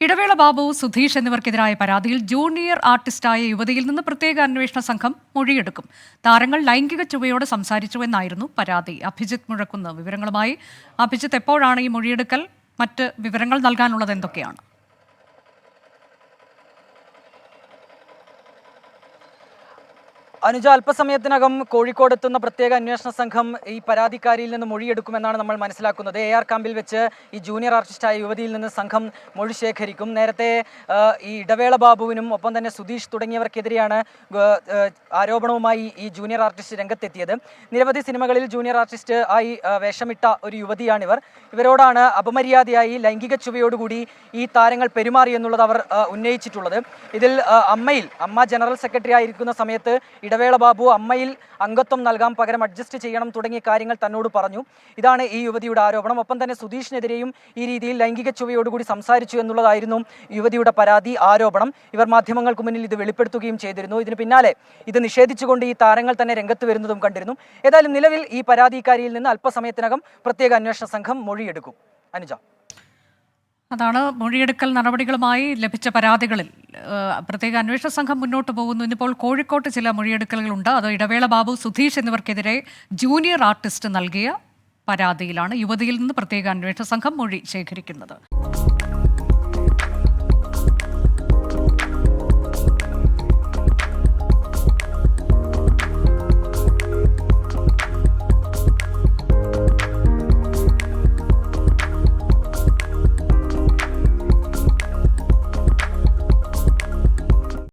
ഇടവേള ബാബു സുധീഷ് എന്നിവർക്കെതിരായ പരാതിയിൽ ജൂനിയർ ആർട്ടിസ്റ്റായ യുവതിയിൽ നിന്ന് പ്രത്യേക അന്വേഷണ സംഘം മൊഴിയെടുക്കും. താരങ്ങൾ ലൈംഗിക ചുവയോട് സംസാരിച്ചുവെന്നായിരുന്നു പരാതി. അഭിജിത്ത് മുഴക്കുന്ന വിവരങ്ങളുമായി. അഭിജിത്ത് എപ്പോഴാണ് ഈ മൊഴിയെടുക്കൽ? മറ്റ് വിവരങ്ങൾ നൽകാനുള്ളത് എന്തൊക്കെയാണ്? അനുജ അല്പസമയത്തിനകം കോഴിക്കോട് എത്തുന്ന പ്രത്യേക അന്വേഷണ സംഘം ഈ പരാതിക്കാരിയിൽ നിന്ന് മൊഴിയെടുക്കുമെന്നാണ് നമ്മൾ മനസ്സിലാക്കുന്നത്. എ ആർ ക്യാമ്പിൽ വെച്ച് ഈ ജൂനിയർ ആർട്ടിസ്റ്റായ യുവതിയിൽ നിന്ന് സംഘം മൊഴി ശേഖരിക്കും. നേരത്തെ ഈ ഇടവേള ബാബുവിനും ഒപ്പം തന്നെ സുധീഷ് തുടങ്ങിയവർക്കെതിരെയാണ് ആരോപണവുമായി ഈ ജൂനിയർ ആർട്ടിസ്റ്റ് രംഗത്തെത്തിയത്. നിരവധി സിനിമകളിൽ ജൂനിയർ ആർട്ടിസ്റ്റ് ആയി വേഷമിട്ട ഒരു യുവതിയാണിവർ. ഇവരോടാണ് അപമര്യാദയായി ലൈംഗിക ചുവയോടുകൂടി ഈ താരങ്ങൾ പെരുമാറിയെന്നുള്ളത് അവർ ഉന്നയിച്ചിട്ടുള്ളത്. ഇതിൽ അമ്മയിൽ അമ്മ ജനറൽ സെക്രട്ടറി ആയിരിക്കുന്ന സമയത്ത് ഇടവേള ബാബു അമ്മയിൽ അംഗത്വം നൽകാൻ പകരം അഡ്ജസ്റ്റ് ചെയ്യണം തുടങ്ങിയ കാര്യങ്ങൾ തന്നോട് പറഞ്ഞു. ഇതാണ് ഈ യുവതിയുടെ ആരോപണം. ഒപ്പം തന്നെ സുധീഷിനെതിരെയും ഈ രീതിയിൽ ലൈംഗിക ചുവയോടുകൂടി സംസാരിച്ചു എന്നുള്ളതായിരുന്നു യുവതിയുടെ പരാതി ആരോപണം. ഇവർ മാധ്യമങ്ങൾക്ക് മുന്നിൽ ഇത് വെളിപ്പെടുത്തുകയും ചെയ്തിരുന്നു. ഇതിന് പിന്നാലെ ഇത് നിഷേധിച്ചുകൊണ്ട് ഈ താരങ്ങൾ തന്നെ രംഗത്ത് വരുന്നതും കണ്ടിരുന്നു. ഏതായാലും നിലവിൽ ഈ പരാതിക്കാരിയിൽ നിന്ന് അല്പസമയത്തിനകം പ്രത്യേക അന്വേഷണ സംഘം മൊഴിയെടുക്കും. അനുജ. അതാണ് മൊഴിയെടുക്കൽ നടപടികളുമായി ലഭിച്ച പരാതികളിൽ. പ്രത്യേക അന്വേഷണ സംഘം മുന്നോട്ട് പോകുന്നു. ഇന്നിപ്പോൾ കോഴിക്കോട്ട് ചില മൊഴിയെടുക്കലുകളുണ്ട്. അത് ഇടവേള ബാബു സുധീഷ് എന്നിവർക്കെതിരെ ജൂനിയർ ആർട്ടിസ്റ്റ് നൽകിയ പരാതിയിലാണ് യുവതിയിൽ നിന്ന് പ്രത്യേക അന്വേഷണ സംഘം മൊഴി ശേഖരിക്കുന്നത്.